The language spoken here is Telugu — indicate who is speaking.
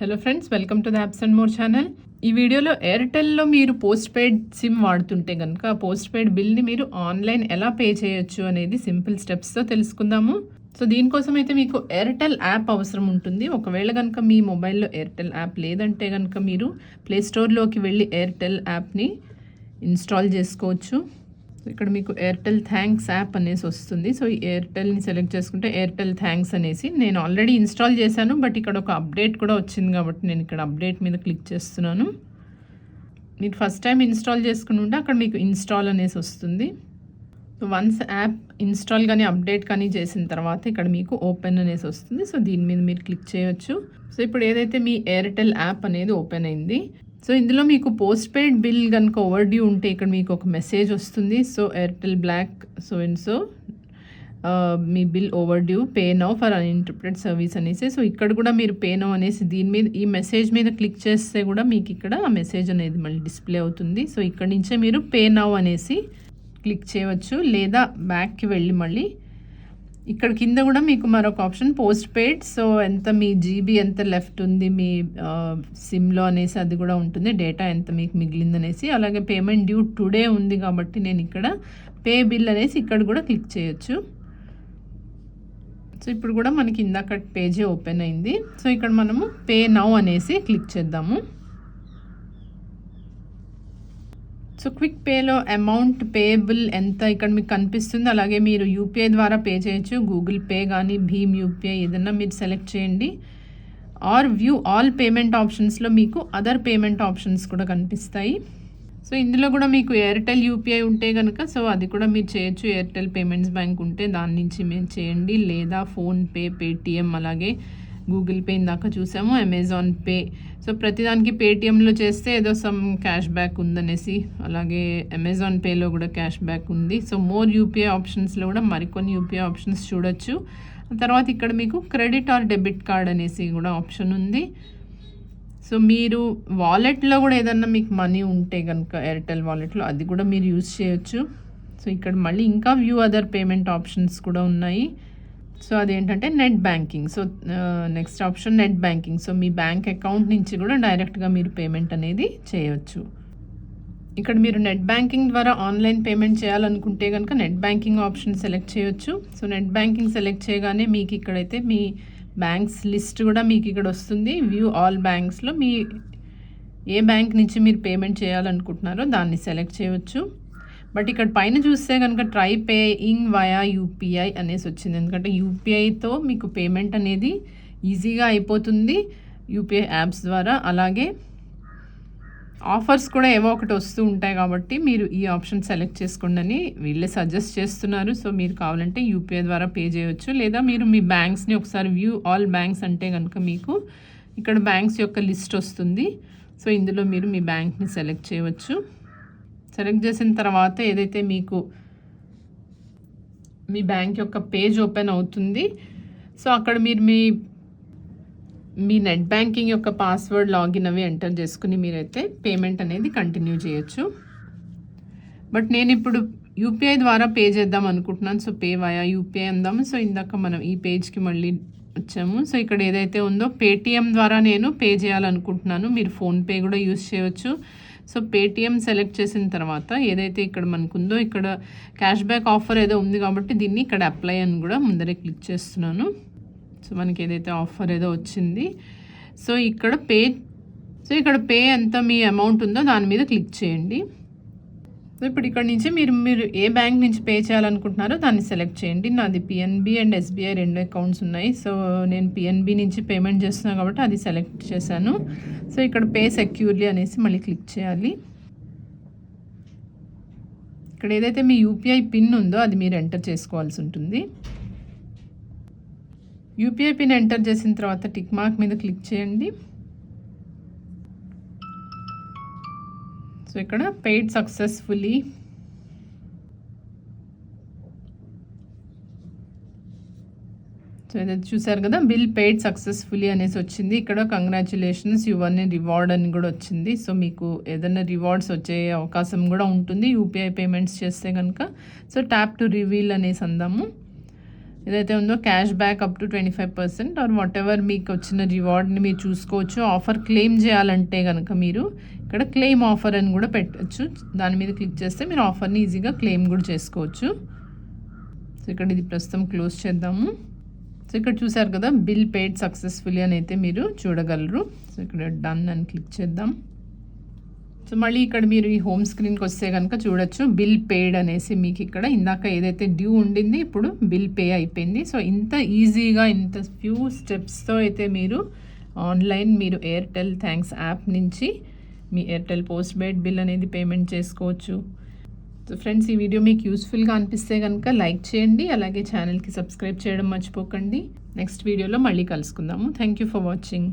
Speaker 1: Hello friends welcome to the apps and more channel ఈ వీడియోలో ఎయిర్టెల్లో మీరు పోస్ట్ పెయిడ్ సిమ్ వాడుతుంటే కనుక ఆ పోస్ట్ పెయిడ్ బిల్ని మీరు ఆన్లైన్ ఎలా పే చేయొచ్చు అనేది సింపుల్ స్టెప్స్తో తెలుసుకుందాము. సో దీనికోసం అయితే మీకు ఎయిర్టెల్ యాప్ అవసరం ఉంటుంది. ఒకవేళ కనుక మీ మొబైల్లో ఎయిర్టెల్ యాప్ లేదంటే కనుక మీరు ప్లే స్టోర్లోకి వెళ్ళి ఎయిర్టెల్ యాప్ని ఇన్స్టాల్ చేసుకోవచ్చు. ఇక్కడ మీకు ఎయిర్టెల్ థ్యాంక్స్ యాప్ అనేసి వస్తుంది. సో ఈ ఎయిర్టెల్ని సెలెక్ట్ చేసుకుంటే ఎయిర్టెల్ థ్యాంక్స్ అనేసి నేను ఆల్రెడీ ఇన్స్టాల్ చేశాను. బట్ ఇక్కడ ఒక అప్డేట్ కూడా వచ్చింది కాబట్టి నేను ఇక్కడ అప్డేట్ మీద క్లిక్ చేస్తున్నాను. మీరు ఫస్ట్ టైం ఇన్స్టాల్ చేసుకుని ఉంటే అక్కడ మీకు ఇన్స్టాల్ అనేసి వస్తుంది. సో వన్స్ యాప్ ఇన్స్టాల్ కానీ అప్డేట్ కానీ చేసిన తర్వాత ఇక్కడ మీకు ఓపెన్ అనేసి వస్తుంది. సో దీని మీద మీరు క్లిక్ చేయొచ్చు. సో ఇప్పుడు ఏదైతే మీ ఎయిర్టెల్ యాప్ అనేది ఓపెన్ అయింది సో ఇందులో మీకు పోస్ట్ పెయిడ్ బిల్ కనుక ఓవర్ డ్యూ ఉంటే ఇక్కడ మీకు ఒక మెసేజ్ వస్తుంది. So Airtel black so and so me bill over due pay now for uninterrupted service అనేసి. సో ఇక్కడ కూడా మీరు పే నౌ అనేసి దీని మీద ఈ మెసేజ్ మీద క్లిక్ చేస్తే కూడా మీకు ఇక్కడ ఆ మెసేజ్ అనేది మళ్ళీ డిస్ప్లే అవుతుంది. సో ఇక్కడ నుంచే మీరు పే నౌ అనేసి క్లిక్ చేయవచ్చు. లేదా బ్యాక్కి వెళ్ళి మళ్ళీ ఇక్కడ కింద కూడా మీకు మరొక ఆప్షన్ పోస్ట్ పెయిడ్ సో ఎంత మీ జీబీ ఎంత లెఫ్ట్ ఉంది మీ సిమ్లో అనేసి అది కూడా ఉంటుంది. డేటా ఎంత మీకు మిగిలిందనేసి. అలాగే పేమెంట్ డ్యూ టుడే ఉంది కాబట్టి నేను ఇక్కడ పే బిల్ అనేసి ఇక్కడ కూడా క్లిక్ చేయొచ్చు. సో ఇప్పుడు కూడా మనకి ఇందాక పేజీ ఓపెన్ అయింది. సో ఇక్కడ మనము పే నౌ అనేసి క్లిక్ చేద్దాము. సో క్విక్ పేలో అమౌంట్ పేయబుల్ ఎంత ఇక్కడ మీకు కనిపిస్తుంది అలాగే మీరు యూపీఐ ద్వారా పే చేయొచ్చు గూగుల్ పే కానీ భీమ్ యూపీఐ ఏదన్నా మీరు సెలెక్ట్ చేయండి. ఆర్ వ్యూ ఆల్ పేమెంట్ ఆప్షన్స్లో మీకు అదర్ పేమెంట్ ఆప్షన్స్ కూడా కనిపిస్తాయి. సో ఇందులో కూడా మీకు ఎయిర్టెల్ యూపీఐ ఉంటే కనుక సో అది కూడా మీరు చేయొచ్చు. ఎయిర్టెల్ పేమెంట్స్ బ్యాంక్ ఉంటే దాని నుంచి మీరు చేయండి లేదా ఫోన్పే పేటిఎం అలాగే గూగుల్ పే ఇందాక చూసాము అమెజాన్ పే. సో ప్రతిదానికి పేటిఎంలో చేస్తే ఏదో సమ్ క్యాష్ బ్యాక్ ఉందనేసి అలాగే అమెజాన్ పేలో కూడా క్యాష్ బ్యాక్ ఉంది. సో మోర్ యూపీఐ ఆప్షన్స్లో కూడా మరికొన్ని యూపీఐ ఆప్షన్స్ చూడొచ్చు. తర్వాత ఇక్కడ మీకు క్రెడిట్ ఆర్ డెబిట్ కార్డ్ అనేసి కూడా ఆప్షన్ ఉంది. సో మీరు వాలెట్లో కూడా ఏదన్నా మీకు మనీ ఉంటే కనుక ఎయిర్టెల్ వాలెట్లో అది కూడా మీరు యూజ్ చేయొచ్చు. సో ఇక్కడ మళ్ళీ ఇంకా వ్యూ అదర్ పేమెంట్ ఆప్షన్స్ కూడా ఉన్నాయి. సో అదేంటంటే net banking. So next option net banking. So మీ బ్యాంక్ అకౌంట్ నుంచి కూడా డైరెక్ట్గా మీరు పేమెంట్ అనేది చేయవచ్చు ఇక్కడ మీరు నెట్ బ్యాంకింగ్ ద్వారా ఆన్లైన్ పేమెంట్ చేయాలనుకుంటే కనుక నెట్ బ్యాంకింగ్ ఆప్షన్ సెలెక్ట్ చేయొచ్చు. సో నెట్ బ్యాంకింగ్ సెలెక్ట్ చేయగానే మీకు ఇక్కడైతే మీ బ్యాంక్స్ లిస్ట్ కూడా మీకు ఇక్కడ వస్తుంది. వ్యూ ఆల్ బ్యాంక్స్లో మీ ఏ బ్యాంక్ నుంచి మీరు పేమెంట్ చేయాలనుకుంటున్నారో దాన్ని సెలెక్ట్ చేయవచ్చు బట్ ఇక్కడ పైన చూస్తే కనుక ట్రై పేయింగ్ వయా యూపీఐ అనేసి వచ్చింది. ఎందుకంటే యూపీఐతో మీకు పేమెంట్ అనేది ఈజీగా అయిపోతుంది. యూపీఐ యాప్స్ ద్వారా. అలాగే ఆఫర్స్ కూడా ఏవో ఒకటి వస్తూ ఉంటాయి కాబట్టి మీరు ఈ ఆప్షన్ సెలెక్ట్ చేసుకోండి అని వీళ్ళే సజెస్ట్ చేస్తున్నారు. సో మీరు కావాలంటే యూపీఐ ద్వారా పే చేయొచ్చు. లేదా మీరు మీ బ్యాంక్స్ని ఒకసారి వ్యూ ఆల్ బ్యాంక్స్ అంటే కనుక మీకు ఇక్కడ బ్యాంక్స్ యొక్క లిస్ట్ వస్తుంది. సో ఇందులో మీరు మీ బ్యాంక్ని సెలెక్ట్ చేయవచ్చు. సెలెక్ట్ చేసిన తర్వాత ఏదైతే మీకు మీ బ్యాంక్ యొక్క పేజ్ ఓపెన్ అవుతుంది సో అక్కడ మీరు మీ మీ నెట్ బ్యాంకింగ్ యొక్క పాస్వర్డ్ లాగిన్ అవి ఎంటర్ చేసుకుని మీరైతే పేమెంట్ అనేది కంటిన్యూ చేయొచ్చు. బట్ నేను ఇప్పుడు యూపీఐ ద్వారా పే చేద్దాం అనుకుంటున్నాను. సో పే వయా యూపీఐ అందాము. సో ఇందాక మనం ఈ పేజ్కి మళ్ళీ వచ్చాము. సో ఇక్కడ ఏదైతే ఉందో పేటిఎం ద్వారా నేను పే చేయాలనుకుంటున్నాను. మీరు ఫోన్పే కూడా యూస్ చేయవచ్చు సో పేటిఎం సెలెక్ట్ చేసిన తర్వాత ఏదైతే ఇక్కడ మనకు ఉందో ఇక్కడ క్యాష్ బ్యాక్ ఆఫర్ ఏదో ఉంది కాబట్టి దీన్ని ఇక్కడ అప్లై అని కూడా ముందరే క్లిక్ చేస్తున్నాను. సో మనకి ఏదైతే ఆఫర్ ఏదో వచ్చింది. సో ఇక్కడ పే సో ఇక్కడ పే ఎంత మీ అమౌంట్ ఉందో దాని మీద క్లిక్ చేయండి. సో ఇప్పుడు ఇక్కడ నుంచి మీరు మీరు ఏ బ్యాంక్ నుంచి పే చేయాలనుకుంటున్నారో దాన్ని సెలెక్ట్ చేయండి. నాది పిఎన్బి అండ్ ఎస్బీఐ రెండు అకౌంట్స్ ఉన్నాయి. సో నేను పిఎన్బి నుంచి పేమెంట్ చేస్తున్నాను కాబట్టి అది సెలెక్ట్ చేశాను. సో ఇక్కడ పే సెక్యూర్లీ అనేసి మళ్ళీ క్లిక్ చేయాలి. ఇక్కడ ఏదైతే మీ యూపీఐ పిన్ ఉందో అది మీరు ఎంటర్ చేసుకోవాల్సి ఉంటుంది. యూపీఐ పిన్ ఎంటర్ చేసిన తర్వాత టిక్ మార్క్ మీద క్లిక్ చేయండి. సో ఇక్కడ పెయిడ్ సక్సెస్ఫుల్లీ సో ఇది చూసారు కదా బిల్ పెయిడ్ సక్సెస్ఫుల్లీ అనేసి వచ్చింది. ఇక్కడ కంగ్రాచులేషన్స్ ఇవన్నీ రివార్డ్ అని కూడా వచ్చింది. సో మీకు ఏదైనా రివార్డ్స్ వచ్చే అవకాశం కూడా ఉంటుంది. యూపీఐ పేమెంట్స్ చేస్తే కనుక. సో ట్యాప్ టు రివీల్ అనేసి అందాము. ఏదైతే ఉందో cash back up to twenty five percent or whatever మీకు వచ్చిన రివార్డ్ని మీరు చూసుకోవచ్చు. ఆఫర్ క్లెయిమ్ చేయాలంటే కనుక మీరు ఇక్కడ క్లెయిమ్ ఆఫర్ అని కూడా పెట్టచ్చు. దాని మీద క్లిక్ చేస్తే మీరు ఆఫర్ని ఈజీగా క్లెయిమ్ కూడా చేసుకోవచ్చు. సో ఇక్కడ ఇది ప్రస్తుతం క్లోజ్ చేద్దాము. సో ఇక్కడ చూసారు కదా బిల్ పేడ్ సక్సెస్ఫుల్లీ అని అయితే మీరు చూడగలరు. సో ఇక్కడ డన్ అని క్లిక్ చేద్దాం. సో మళ్ళీ ఇక్కడ మీరు ఈ హోమ్ స్క్రీన్కి వస్తే కనుక చూడొచ్చు బిల్ పేడ్ అనేసి మీకు ఇక్కడ ఇందాక ఏదైతే డ్యూ ఉండింది ఇప్పుడు బిల్ పే అయిపోయింది. సో ఇంత ఈజీగా ఇంత ఫ్యూ స్టెప్స్తో అయితే మీరు ఆన్లైన్ మీరు ఎయిర్టెల్ థ్యాంక్స్ యాప్ నుంచి మీ ఎయిర్టెల్ పోస్ట్ పెయిడ్ బిల్ అనేది పేమెంట్ చేసుకోవచ్చు. సో ఫ్రెండ్స్ ఈ వీడియో మీకు యూస్ఫుల్గా అనిపిస్తే కనుక లైక్ చేయండి అలాగే ఛానల్కి సబ్స్క్రైబ్ చేయడం మర్చిపోకండి. నెక్స్ట్ వీడియోలో మళ్ళీ కలుసుకుందాము. Thank you for watching.